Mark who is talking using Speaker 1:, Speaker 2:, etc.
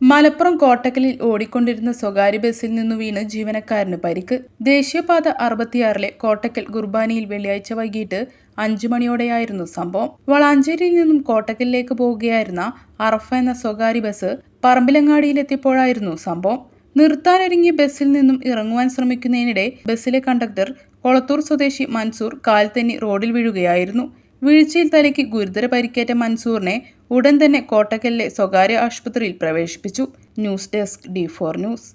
Speaker 1: മലപ്പുറം കോട്ടക്കലിൽ ഓടിക്കൊണ്ടിരുന്ന സ്വകാര്യ ബസ്സിൽ നിന്നു വീണ് ജീവനക്കാരന് പരിക്ക്. ദേശീയപാത അറുപത്തിയാറിലെ കോട്ടക്കൽ കുർബാനയിൽ വെള്ളിയാഴ്ച വൈകിട്ട് അഞ്ചു മണിയോടെയായിരുന്നു സംഭവം. വളാഞ്ചേരിയിൽ നിന്നും കോട്ടക്കലിലേക്ക് പോവുകയായിരുന്ന അറഫ എന്ന സ്വകാര്യ ബസ് പറമ്പിലങ്ങാടിയിലെത്തിയപ്പോഴായിരുന്നു സംഭവം. നിർത്താനൊരുങ്ങിയ ബസ്സിൽ നിന്നും ഇറങ്ങുവാൻ ശ്രമിക്കുന്നതിനിടെ ബസ്സിലെ കണ്ടക്ടർ കൊളത്തൂർ സ്വദേശി മൻസൂർ കാൽ തന്നെ റോഡിൽ വീഴുകയായിരുന്നു. വീഴ്ചയിൽ തലയ്ക്ക് ഗുരുതര പരിക്കേറ്റ മൻസൂറിനെ ഉടൻ തന്നെ കോട്ടക്കലിലെ സ്വകാര്യ ആശുപത്രിയിൽ പ്രവേശിപ്പിച്ചു. News desk D four news.